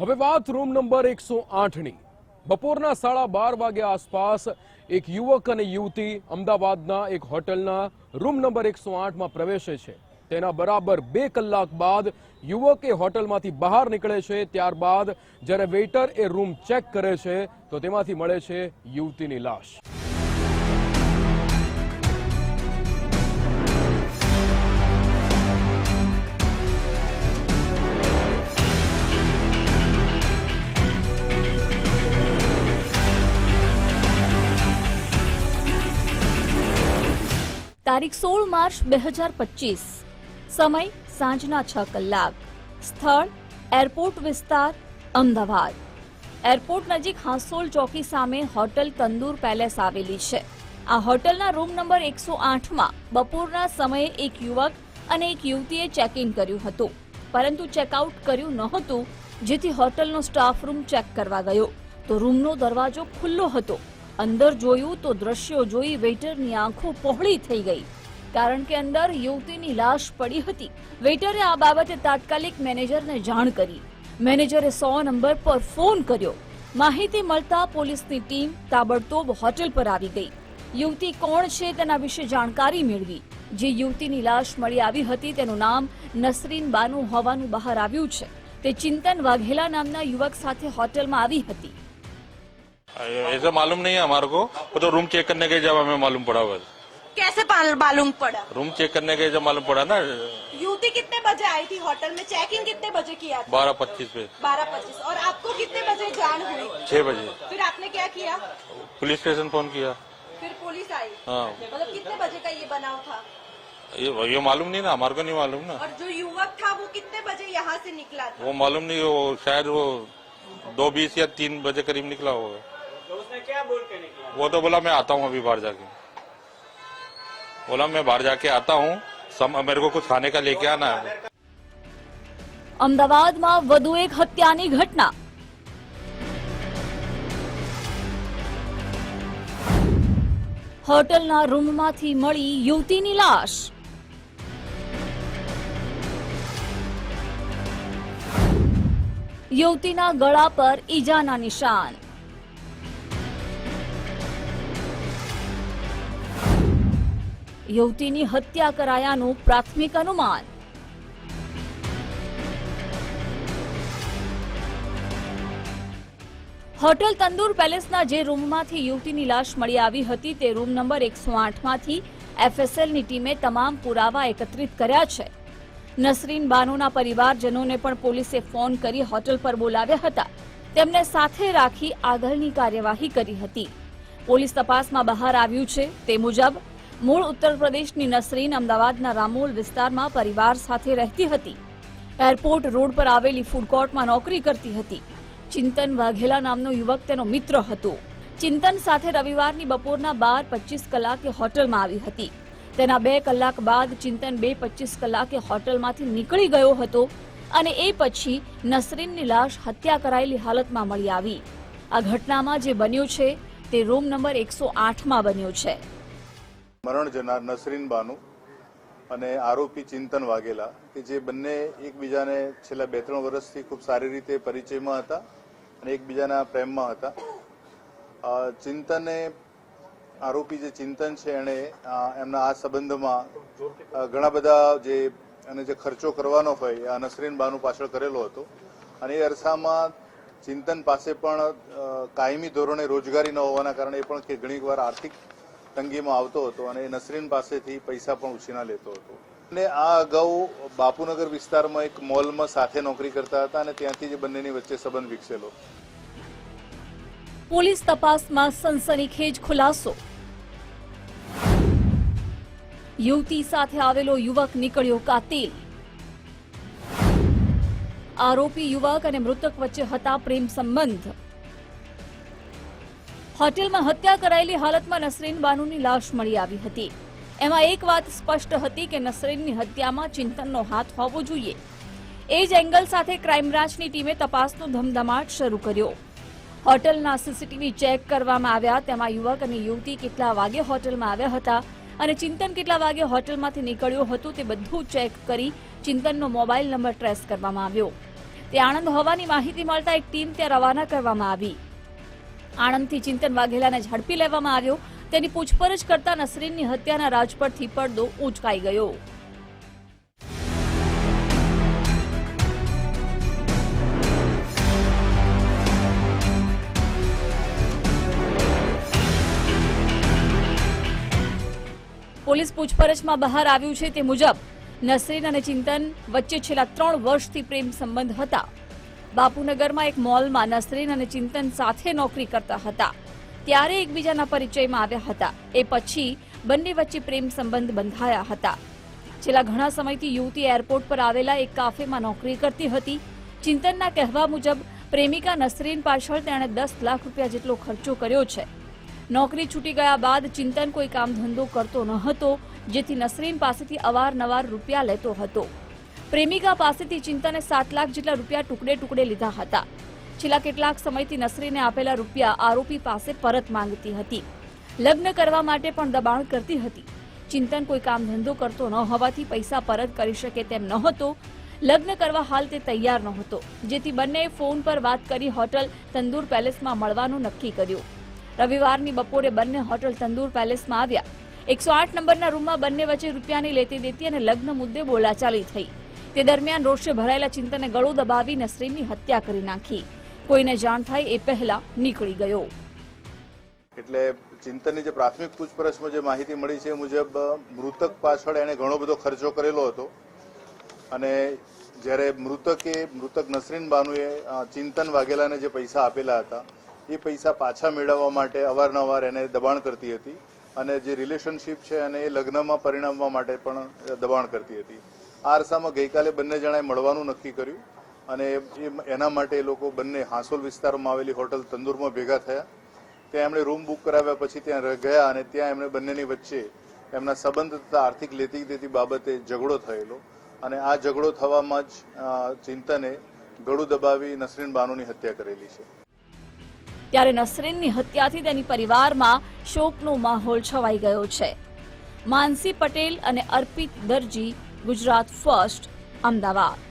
હવે વાત room number એકસો આઠની બપોરના સાડા બાર વાગ્યા આસપાસ એક યુવક અને યુવતી અમદાવાદના એક હોટલના રૂમ નંબર એકસો આઠમાં પ્રવેશે છે. તેના બરાબર બે કલાક બાદ યુવક એ હોટલમાંથી બહાર નીકળે છે. ત્યારબાદ જ્યારે વેઇટર એ રૂમ ચેક કરે છે, તો તેમાંથી મળે છે યુવતીની લાશ. તારીખ સોળ માર્ચ બે હજાર પચીસ. સમય સાંજના છ કલાક. સ્થળ એરપોર્ટ વિસ્તાર, અમદાવાદ. એરપોર્ટ નજીક હાંસોલ ચોકી સામે હોટલ તંદૂર પેલેસ આવેલી છે. આ હોટલના રૂમ નંબર એકસો આઠમાં બપોરના સમયે એક યુવક અને એક યુવતીએ ચેક ઇન કર્યું હતું. પરંતુ ચેકઆઉટ કર્યું નહોતું, જેથી હોટલનો સ્ટાફ રૂમ ચેક કરવા ગયો. તો રૂમનો દરવાજો ખુલ્લો હતો. અંદર જોયું તો દ્રશ્યો જોઈ વેઇટરની આંખો પહોળી થઈ ગઈ. કારણ કે અંદર યુવતીની લાશ પડી હતી. વેઇટરે આ બાબતે તાત્કાલિક મેનેજરને જાણ કરી. મેનેજરે સો નંબર પર ફોન કર્યો. માહિતી મળતા પોલીસની ટીમ તાબડતોબ હોટેલ પર આવી ગઈ. યુવતી કોણ છે તેના વિશે જાણકારી મેળવી. જે યુવતીની લાશ મળી આવી હતી તેનું નામ નસરીન બાનુ હોવાનું બહાર આવ્યું છે. તે ચિંતન વાઘેલા નામના યુવક સાથે હોટલમાં આવી હતી. ऐसा मालूम नहीं है हमारे को। वो तो रूम चेक करने गए जब हमें मालूम पड़ा हुआ कैसे मालूम पड़ा? रूम चेक करने गए जब मालूम पड़ा ना युवती कितने बजे आई थी होटल में? चेक इन कितने बजे किया था? बारह पच्चीस पे। बारह पच्चीस। और आपको कितने बजे जान हुई? छह बजे। फिर आपने क्या किया? पुलिस स्टेशन फ़ोन किया। फिर पुलिस आई? हाँ। मतलब कितने बजे का ये बनाव था? ये ये मालूम नहीं ना हमारे को नहीं मालूम ना। और जो युवक था वो कितने बजे यहाँ से निकला था? वो मालूम नहीं वो शायद वो दो बीस या तीन बजे करीब निकला होगा। तो उसने क्या बोल के निकला वो तो बोला मैं आता हूँ अभी बाहर जाके बोला मैं बाहर जाके आता हूँ सम मेरे को कुछ खाने का लेके आना है અમદાવાદમાં વધુ એક હત્યાની ઘટના હોટલના રૂમમાંથી મળી યુવતીની લાશ યુવતીના ગળા પર ઈજાના નિશાન યુવતીની હત્યા કરાયાનું પ્રાથમિક અનુમાન. હોટલ તંદૂર પેલેસના જે રૂમમાંથી યુવતીની લાશ મળી આવી હતી તે રૂમ નંબર એકસો આઠમાંથી એફએસએલની ટીમે તમામ પુરાવા એકત્રિત કર્યા છે. નસરીન બાનુના પરિવારજનોને પણ પોલીસે ફોન કરી હોટલ પર બોલાવ્યા હતા. તેમને સાથે રાખી આગળની કાર્યવાહી કરી હતી. પોલીસ તપાસમાં બહાર આવ્યું છે તે મુજબ મૂળ ઉત્તર પ્રદેશની નસરીન અમદાવાદના રામોલ વિસ્તારમાં પરિવાર સાથે રહેતી હતી. એરપોર્ટ રોડ પર આવેલી ફૂડ કોર્ટમાં નોકરી કરતી હતી. ચિંતન વાઘેલા નામનો યુવક તેનો મિત્ર હતો. ચિંતન સાથે રવિવારની બપોરના બાર પચીસ કલાકે હોટલમાં આવી હતી. તેના બે કલાક બાદ ચિંતન બે પચીસ કલાકે હોટલમાંથી નીકળી ગયો હતો અને એ પછી નસરીનની લાશ હત્યા કરાયેલી હાલતમાં મળી આવી. આ ઘટનામાં જે બન્યું છે તે રૂમ નંબર એકસો આઠમાં બન્યું છે. મરણ જનાર નસરીન બાનુ અને આરોપી ચિંતન વાઘેલા, કે જે બંને એકબીજાને છેલ્લા બે ત્રણ વર્ષથી ખૂબ સારી રીતે પરિચયમાં હતા અને એકબીજાના પ્રેમમાં હતા. ચિંતને, આરોપી જે ચિંતન છે એણે એમના આ સંબંધમાં ઘણા બધા જે અને જે ખર્ચો કરવાનો હોય, આ નસરીન બાનુ પાછળ કરેલો હતો. અને એ અરસામાં ચિંતન પાસે પણ કાયમી ધોરણે રોજગારી ન હોવાના કારણે એ પણ કે ઘણીવાર આર્થિક તંગીમાં આવતો હતો અને નસરીન પાસેથી પૈસા પણ ઉછીના લેતો હતો. અને આ અગાઉ બાપુનગર વિસ્તારમાં એક મોલમાં સાથે નોકરી કરતા હતા અને ત્યાંથી જ બંનેની વચ્ચે સંબંધ વિકસેલો. પોલીસ તપાસમાં સનસનીખેજ ખુલાસો. યુવતી સાથે આવેલો યુવક નીકળ્યો કાતિલ. આરોપી યુવક અને મૃતક વચ્ચે હતા પ્રેમ સંબંધ. હોટેલમાં હત્યા કરાયેલી હાલતમાં નસરીન બાનુની લાશ મળી આવી હતી. એમાં એક વાત સ્પષ્ટ હતી કે નસરીનની હત્યામાં ચિંતનનો હાથ હોવો જોઈએ. એ જ એંગલ સાથે ક્રાઇમ બ્રાન્ચની ટીમે તપાસનો ધમધમાટ શરૂ કર્યો. હોટલના સીસીટીવી ચેક કરવામાં આવ્યા, તેમાં યુવક અને યુવતી કેટલા વાગે હોટલમાં આવ્યા હતા અને ચિંતન કેટલા વાગે હોટલમાંથી નીકળ્યો હતો તે બધું ચેક કરી ચિંતનનો મોબાઈલ નંબર ટ્રેસ કરવામાં આવ્યો. તે આણંદ હોવાની માહિતી મળતા એક ટીમ ત્યાં રવાના કરવામાં આવી. આણંદથી ચિંતન વાઘેલાને ઝડપી લેવામાં આવ્યો. તેની પૂછપરછ કરતા નસરીનની હત્યાના રાજ પરથી પડદો ઉંચકાઈ ગયો. પોલીસ પૂછપરછમાં બહાર આવ્યું છે તે મુજબ નસરીન અને ચિંતન વચ્ચે છેલ્લા ત્રણ વર્ષથી પ્રેમ સંબંધ હતા. બાપુનગરમાં એક મોલમાં નસરીન અને ચિંતન સાથે નોકરી કરતા હતા. ત્યારે એકબીજાના પરિચયમાં આવ્યા હતા. એ પછી બંને વચ્ચે પ્રેમ સંબંધ બંધાયા હતા. છેલ્લા ઘણા સમયથી યુવતી એરપોર્ટ પર આવેલા એક કાફેમાં નોકરી કરતી હતી. ચિંતનના કહેવા મુજબ, પ્રેમિકા નસરીન પાછળ તેણે દસ લાખ રૂપિયા જેટલો ખર્ચો કર્યો છે. નોકરી છૂટી ગયા બાદ ચિંતન કોઈ કામ ધંધો કરતો ન હતો, જેથી નસરીન પાસેથી અવારનવાર રૂપિયા લેતો હતો. પ્રેમિકા પાસેથી ચિંતને સાત લાખ જેટલા રૂપિયા ટુકડે ટુકડે લીધા હતા. છેલ્લા કેટલાક સમયથી નસરીને આપેલા રૂપિયા આરોપી પાસે પરત માંગતી હતી. લગ્ન કરવા માટે પણ દબાણ કરતી હતી. ચિંતન કોઈ કામ ધંધો કરતો ન હોવાથી પૈસા પરત કરી શકે તેમ નહોતો. લગ્ન કરવા હાલ તે તૈયાર નહોતો, જેથી બંનેએ ફોન પર વાત કરી હોટલ તંદૂર પેલેસમાં મળવાનું નક્કી કર્યું. રવિવારની બપોરે બંને હોટલ તંદૂર પેલેસમાં આવ્યા. એકસો આઠ નંબરના રૂમમાં બંને વચ્ચે રૂપિયાની લેતી દેતી અને લગ્ન મુદ્દે બોલાચાલી થઈ. તે દરમિયાન રોષે ભરાયેલા ચિંતને ગળું દબાવી નસરીનની હત્યા કરી નાખી. કોઈને જાણ થાય એ પહેલા નીકળી ગયો. એટલે ચિંતનની જે પ્રાથમિક પૂછપરછમાં જે માહિતી મળી છે મુજબ મૃતક પાછળ એણે ઘણો બધો ખર્ચો કરેલો હતો. અને જ્યારે મૃતકે, મૃતક નસરીન બાનુએ ચિંતન વાઘેલાને જે પૈસા આપેલા હતા, એ પૈસા પાછા મેળવવા માટે અવારનવાર એને દબાણ કરતી હતી. અને જે રિલેશનશિપ છે અને એ લગ્નમાં પરિણમવા માટે પણ દબાણ કરતી હતી. આ અરસામાં ગઈકાલે બંને જણાએ મળવાનું નક્કી કર્યું અને એના માટે એ લોકો બંને હાંસોલ વિસ્તારમાં આવેલી હોટલ તંદુરમાં ભેગા થયા. ત્યાં એમણે રૂમ બુક કરાવ્યા પછી ત્યાં ગયા અને ત્યાં એમણે બંનેની વચ્ચે એમના સંબંધ તથા આર્થિક લેતી દેતી બાબતે ઝઘડો થયેલો અને આ ઝઘડો થવામાં જ ચિંતને ગળું દબાવી નસરીન બાનુની હત્યા કરેલી છે. ત્યારે નસરીનની હત્યાથી તેની પરિવારમાં શોકનો માહોલ છવાઈ ગયો છે. માનસી પટેલ અને અર્પિત દરજી ગુજરાત ફર્સ્ટ અમદાવાદ.